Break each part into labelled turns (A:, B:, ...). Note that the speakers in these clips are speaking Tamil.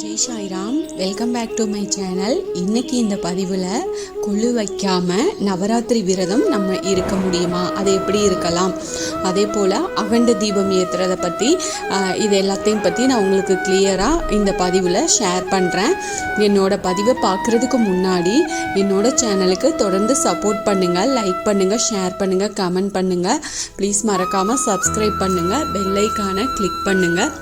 A: Jai Sairam welcome back to my channel இன்னைக்கு இந்த பதிவில் கொள்ளு வைக்காம நவராத்திரி விரதம் நம்ம இருக்க முடியுமா? அது எப்படி இருக்கலாம்? அதே போல் அகண்ட தீபம் ஏற்றுறதை பற்றி இது எல்லாத்தையும் பற்றி நான் உங்களுக்கு கிளியராக இந்த பதிவில் ஷேர் பண்ணுறேன் என்னோட பதிவை பார்க்குறதுக்கு முன்னாடி என்னோட சேனலுக்கு தொடர்ந்து சப்போர்ட் பண்ணுங்கள் லைக் பண்ணுங்கள் ஷேர் பண்ணுங்கள் கமெண்ட் பண்ணுங்கள் ப்ளீஸ் மறக்காமல் சப்ஸ்கிரைப் பண்ணுங்கள் பெல்லைக்கான கிளிக் பண்ணுங்கள்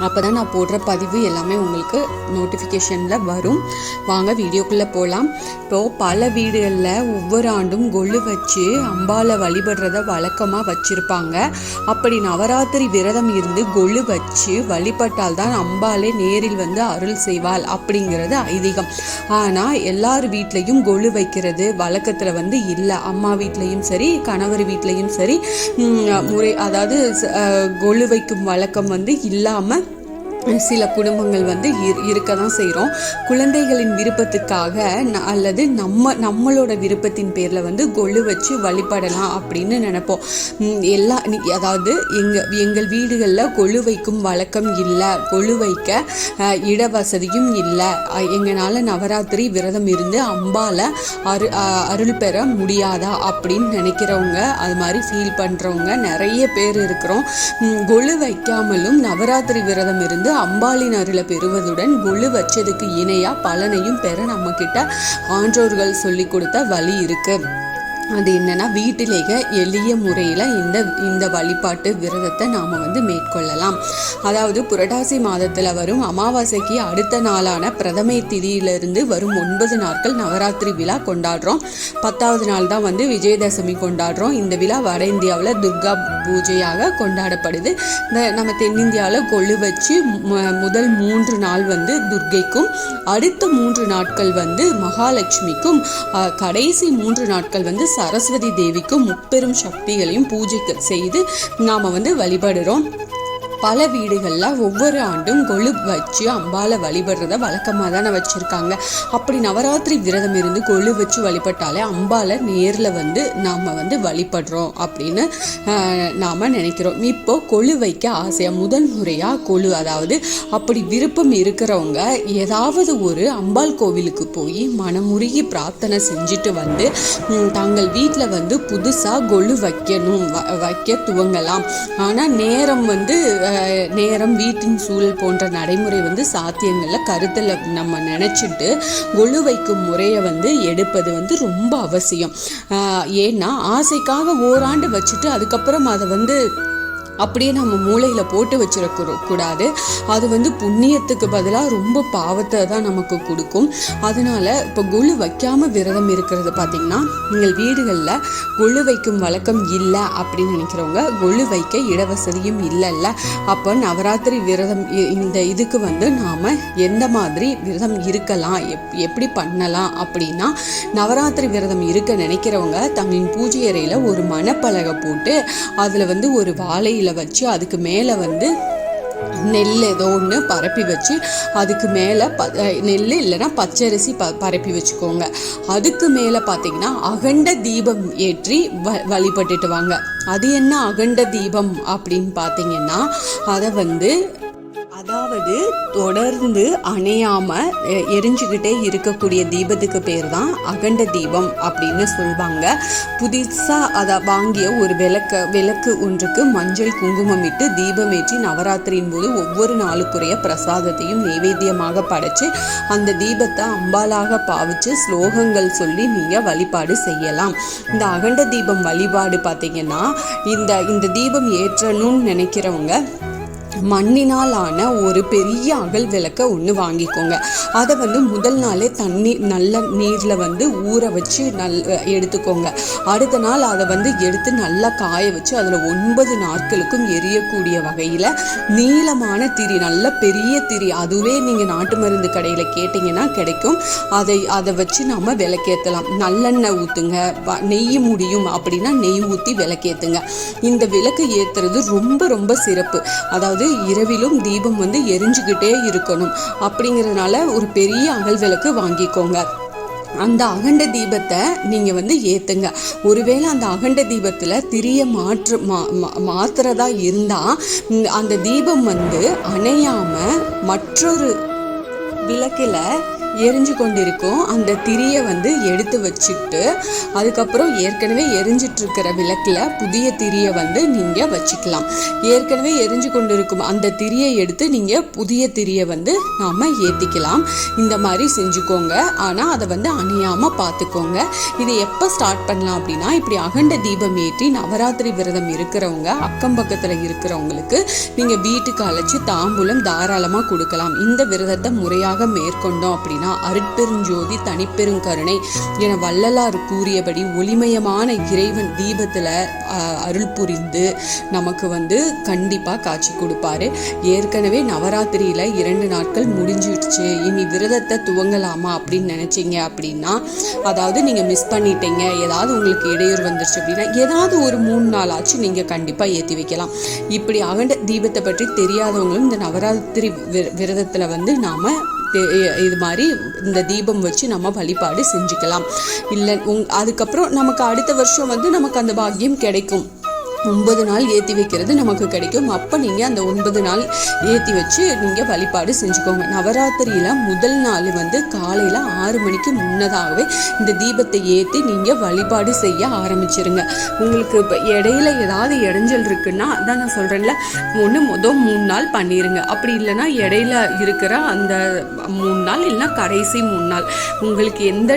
A: அப்போ தான் நான் போடுற பதிவு எல்லாமே உங்களுக்கு நோட்டிஃபிகேஷனில் வரும். வாங்க வீடியோக்குள்ளே போகலாம் இப்போது பல வீடுகளில் ஒவ்வொரு ஆண்டும் கொள்ளு வச்சு அம்பாலை வழிபடுறத வழக்கமாக வச்சுருப்பாங்க. அப்படி நவராத்திரி விரதம் இருந்து கொள்ளு வச்சு வழிபட்டால் தான் அம்பாலே நேரில் வந்து அருள் செய்வாள் அப்படிங்கிறது ஐதீகம். ஆனால் எல்லார் வீட்லேயும் கொள்ளு வைக்கிறது வழக்கத்தில் வந்து இல்லை. அம்மா வீட்லேயும் சரி கணவர் வீட்லேயும் சரி. முறை அதாவது ச- கொள்ளு வைக்கும் வழக்கம் வந்து இல்லாமல் சில குடும்பங்கள் வந்து இரு இருக்க தான் செய்கிறோம் குழந்தைகளின் விருப்பத்துக்காக அல்லது நம்ம நம்மளோட விருப்பத்தின் பேரில் வந்து கொள்ளு வச்சு வழிபடலாம் அப்படின்னு நினைப்போம். எல்லா அதாவது எங்கள் எங்கள் வீடுகளில் கொழு வைக்கும் வழக்கம் இல்லை. கொழு வைக்க இட வசதியும் இல்லை. எங்களால் நவராத்திரி விரதம் இருந்து அம்பால அரு அருள் பெற முடியாதா அப்படின்னு நினைக்கிறவங்க அது மாதிரி ஃபீல் பண்ணுறவங்க நிறைய பேர் இருக்கிறோம். கொழு கொலு வைக்காமலும் நவராத்திரி விரதம் இருந்து அம்பாளின் அருளை பெறுவதுடன் கொலு வச்சதுக்கு இணையா பலனையும் பெற நம்ம கிட்ட ஆன்றோர்கள் சொல்லி கொடுத்த வழி இருக்கு. அது என்னன்னா வீட்டிலேயே எளிய முறையில் இந்த இந்த வழிபாட்டு விரதத்தை நாம் வந்து மேற்கொள்ளலாம். அதாவது புரட்டாசி மாதத்தில் வரும் அமாவாசைக்கு அடுத்த நாளான பிரதமை திதியிலிருந்து வரும் ஒன்பது நாட்கள் நவராத்திரி விழா கொண்டாடுறோம். பத்தாவது நாள் தான் வந்து விஜயதசமி கொண்டாடுறோம். இந்த விழா வட இந்தியாவில் துர்கா பூஜையாக கொண்டாடப்படுது. இந்த நம்ம தென்னிந்தியாவில் கொள்ளு வச்சு முதல் மூன்று நாள் வந்து துர்கைக்கும் அடுத்த மூன்று நாட்கள் வந்து மகாலட்சுமிக்கும் கடைசி மூன்று நாட்கள் வந்து சரஸ்வதி தேவிக்கும் முப்பெரும் சக்திகளையும் பூஜை செய்து நாம் வந்து வழிபடுறோம். பல வீடுகளில் ஒவ்வொரு ஆண்டும் கொழு வச்சு அம்பாலை வழிபடுறத வழக்கமாக தானே வச்சுருக்காங்க. அப்படி நவராத்திரி விரதம் இருந்து கொழு வச்சு வழிபட்டாலே அம்பாலை நேரில் வந்து நாம் வந்து வழிபடுறோம் அப்படின்னு நாம் நினைக்கிறோம். இப்போ கொழு வைக்க ஆசையாக முதல் முறையாக கொழு அதாவது அப்படி விருப்பம் இருக்கிறவங்க ஏதாவது ஒரு அம்பாள் கோவிலுக்கு போய் மனமுருகி பிரார்த்தனை செஞ்சுட்டு வந்து தாங்கள் தங்கள் வீட்டில் வந்து புதுசாக கொழு வைக்கணும் வ- வைக்க துவங்கலாம். ஆனால் நேரம் வந்து நேரம் வீட்டின் சூழல் போன்ற நடைமுறை வந்து சாத்தியங்களில் கருத்தில் நம்ம நினச்சிட்டு கொழு வைக்கும் முறையை வந்து எடுப்பது வந்து ரொம்ப அவசியம். ஏன்னா ஆசைக்காக ஓராண்டு வச்சுட்டு அதுக்கப்புறம் அதை வந்து அப்படியே நம்ம மூளையில் போட்டு வச்சிடக்கூட கூடாது. அது வந்து புண்ணியத்துக்கு பதிலாக ரொம்ப பாவத்தை தான் நமக்கு கொடுக்கும். அதனால இப்போ கொழு வைக்காமல் விரதம் இருக்கிறது பார்த்திங்கன்னா நீங்கள் வீடுகளில் கொழு வைக்கும் வழக்கம் இல்லை அப்படின்னு நினைக்கிறவங்க கொழு வைக்க இடவசதியும் இல்லைல்ல. அப்போ நவராத்திரி விரதம் இந்த இதுக்கு வந்து நாம் எந்த மாதிரி விரதம் இருக்கலாம் எப் எப்படி பண்ணலாம் அப்படின்னா நவராத்திரி விரதம் இருக்க நினைக்கிறவங்க தங்களின் பூஜை அறையில் ஒரு மணப்பலகை போட்டு அதில் வந்து ஒரு வாழை இலை வச்சு அதுக்கு மேலே வந்து நெல் ஏதோ ஒன்று பரப்பி வச்சு அதுக்கு மேலே ப நெல் இல்லைன்னா பச்சரிசி ப பரப்பி வச்சுக்கோங்க. அதுக்கு மேலே பார்த்தீங்கன்னா அகண்ட தீபம் ஏற்றி வ வழிபட்டுட்டு வாங்க. அது என்ன அகண்ட தீபம் அப்படின்னு பார்த்தீங்கன்னா அதை வந்து அதாவது தொடர்ந்து அணையாம எரிஞ்சுக்கிட்டே இருக்கக்கூடிய தீபத்துக்கு பேர் தான் அகண்ட தீபம் அப்படின்னு சொல்லுவாங்க புதுசா அதை வாங்கிய ஒரு விளக்க விளக்கு ஒன்றுக்கு மஞ்சள் குங்குமம் இட்டு தீபமேற்றி நவராத்திரியின் போது ஒவ்வொரு நாளுக்குரிய பிரசாதத்தையும் நைவேத்தியமாக படைச்சு அந்த தீபத்தை அம்பாலாக பாவிச்சு ஸ்லோகங்கள் சொல்லி நீங்க வழிபாடு செய்யலாம். இந்த அகண்ட தீபம் வழிபாடு பார்த்தீங்கன்னா இந்த இந்த தீபம் ஏற்றணும்னு நினைக்கிறவங்க மண்ணினால் ஆன ஒரு பெரிய அகல் விளக்க ஒன்று வாங்கிக்கோங்க. அதை வந்து முதல் நாளே தண்ணி நல்ல நீரில் வந்து ஊற வச்சு நல் எடுத்துக்கோங்க. அடுத்த நாள் அதை வந்து எடுத்து நல்லா காய வச்சு அதில் ஒன்பது நாட்களுக்கும் எரியக்கூடிய வகையில் நீளமான திரி நல்ல பெரிய திரி அதுவே நீங்கள் நாட்டு மருந்து கடையில் கேட்டிங்கன்னா கிடைக்கும். அதை அதை வச்சு நம்ம விளக்கேற்றலாம் நல்லெண்ணெய் ஊற்றுங்க நெய் முடியும் அப்படின்னா நெய் ஊற்றி விளக்கேற்றுங்க இந்த விளக்கு ஏற்றுறது ரொம்ப ரொம்ப சிறப்பு. அதாவது வந்து இரவிலும் தீபம் வந்து எரிஞ்சுக்கிட்டே இருக்கணும். அப்படிங்கிறதுனால ஒரு பெரிய அகல் விளக்கு வாங்கிக்கோங்க. அந்த அகண்ட தீபத்தை நீங்கள் வந்து ஏற்றுங்க ஒருவேளை அந்த அகண்ட தீபத்தில் திரிய மாற்று மா மா- மாத்துறதா இருந்தால் அந்த தீபம் வந்து அணையாமல் மற்றொரு விளக்கில் எரிஞ்சு கொண்டிருக்கும். அந்த திரியை வந்து எடுத்து வச்சுட்டு அதுக்கப்புறம் ஏற்கனவே எரிஞ்சிட்டு இருக்கிற விளக்கில் புதிய திரியை வந்து நீங்கள் வச்சுக்கலாம். ஏற்கனவே எரிஞ்சு கொண்டிருக்கும் அந்த திரியை எடுத்து நீங்கள் புதிய திரியை வந்து நாம் ஏற்றிக்கலாம் இந்த மாதிரி செஞ்சுக்கோங்க. ஆனால் அதை வந்து அணியாமல் பார்த்துக்கோங்க இது எப்போ ஸ்டார்ட் பண்ணலாம் அப்படின்னா இப்படி அகண்ட தீபம் ஏற்றி நவராத்திரி விரதம் இருக்கிறவங்க அக்கம் பக்கத்தில் இருக்கிறவங்களுக்கு நீங்கள் வீட்டுக்கு அழைச்சி தாம்பூலம் தாராளமாக கொடுக்கலாம். இந்த விரதத்தை முறையாக மேற்கொண்டோம் அப்படின்னா அருட்பெருஞ்சோதி தனிப்பெருங்கருணை என வள்ளலார் கூறியபடி ஒளிமயமான இறைவன் தீபத்தில் அருள் புரிந்து நமக்கு வந்து கண்டிப்பாக காட்சி கொடுப்பாரு. ஏற்கனவே நவராத்திரியில் இரண்டு நாட்கள் முடிஞ்சிடுச்சு. இனி விரதத்தை துவங்கலாமா அப்படின்னு நினச்சிங்க அப்படின்னா அதாவது நீங்கள் மிஸ் பண்ணிட்டீங்க ஏதாவது உங்களுக்கு இடையூறு வந்துருச்சு அப்படின்னா ஏதாவது ஒரு மூணு நாள் ஆச்சு நீங்கள் கண்டிப்பாக ஏற்றி வைக்கலாம். இப்படி அகண்ட தீபத்தை பற்றி தெரியாதவங்களும் இந்த நவராத்திரி விரதத்தில் வந்து நாம் இது மாதிரி இந்த தீபம் வச்சு நம்ம வழிபாடு செஞ்சுக்கலாம். இல்லை உங் அதுக்கப்புறம் நமக்கு அடுத்த வருஷம் வந்து நமக்கு அந்த பாக்கியம் கிடைக்கும். ஒன்பது நாள் ஏற்றி வைக்கிறது நமக்கு கிடைக்கும். அப்போ நீங்கள் அந்த ஒன்பது நாள் ஏற்றி வச்சு நீங்கள் வழிபாடு செஞ்சுக்கோங்க. நவராத்திரியில் முதல் நாள் வந்து காலையில் ஆறு மணிக்கு முன்னதாகவே இந்த தீபத்தை ஏற்றி நீங்கள் வழிபாடு செய்ய ஆரம்பிச்சிருங்க. உங்களுக்கு இப்போ இடையில ஏதாவது இடைஞ்சல் இருக்குன்னா அதான் நான் சொல்கிறேன்ல ஒன்று மொதல் மூணு நாள் பண்ணிடுங்க அப்படி இல்லைன்னா இடையில இருக்கிற அந்த மூணு நாள் இல்லைன்னா கடைசி மூணு நாள். உங்களுக்கு எந்த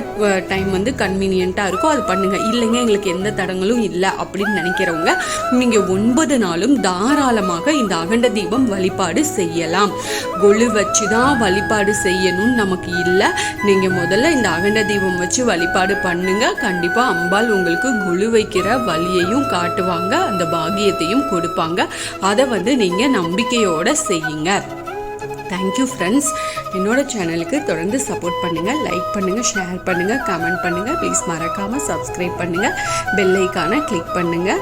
A: டைம் வந்து கன்வீனியண்ட்டாக இருக்கோ அது பண்ணுங்கள் இல்லைங்க எங்களுக்கு எந்த தடங்களும் இல்லை அப்படின்னு நினைக்கிறவங்க நீங்கள் ஒன்பது நாளும் தாராளமாக இந்த அகண்ட தீபம் வழிபாடு செய்யலாம். கொழு வச்சு தான் வழிபாடு செய்யணும்னு நமக்கு இல்லை. நீங்கள் முதல்ல இந்த அகண்ட தீபம் வச்சு வழிபாடு பண்ணுங்க. கண்டிப்பாக அம்பாள் உங்களுக்கு கொழு வைக்கிற வழியையும் காட்டுவாங்க. அந்த பாக்கியத்தையும் கொடுப்பாங்க. அதை வந்து நீங்கள் நம்பிக்கையோட செய்யுங்க. தேங்க்யூ ஃப்ரெண்ட்ஸ் என்னோட சேனலுக்கு தொடர்ந்து சப்போர்ட் பண்ணுங்கள் லைக் பண்ணுங்கள் ஷேர் பண்ணுங்கள் கமெண்ட் பண்ணுங்கள் ப்ளீஸ் மறக்காமல் சப்ஸ்கிரைப் பண்ணுங்கள் பெல் ஐக்கானை கிளிக் பண்ணுங்கள்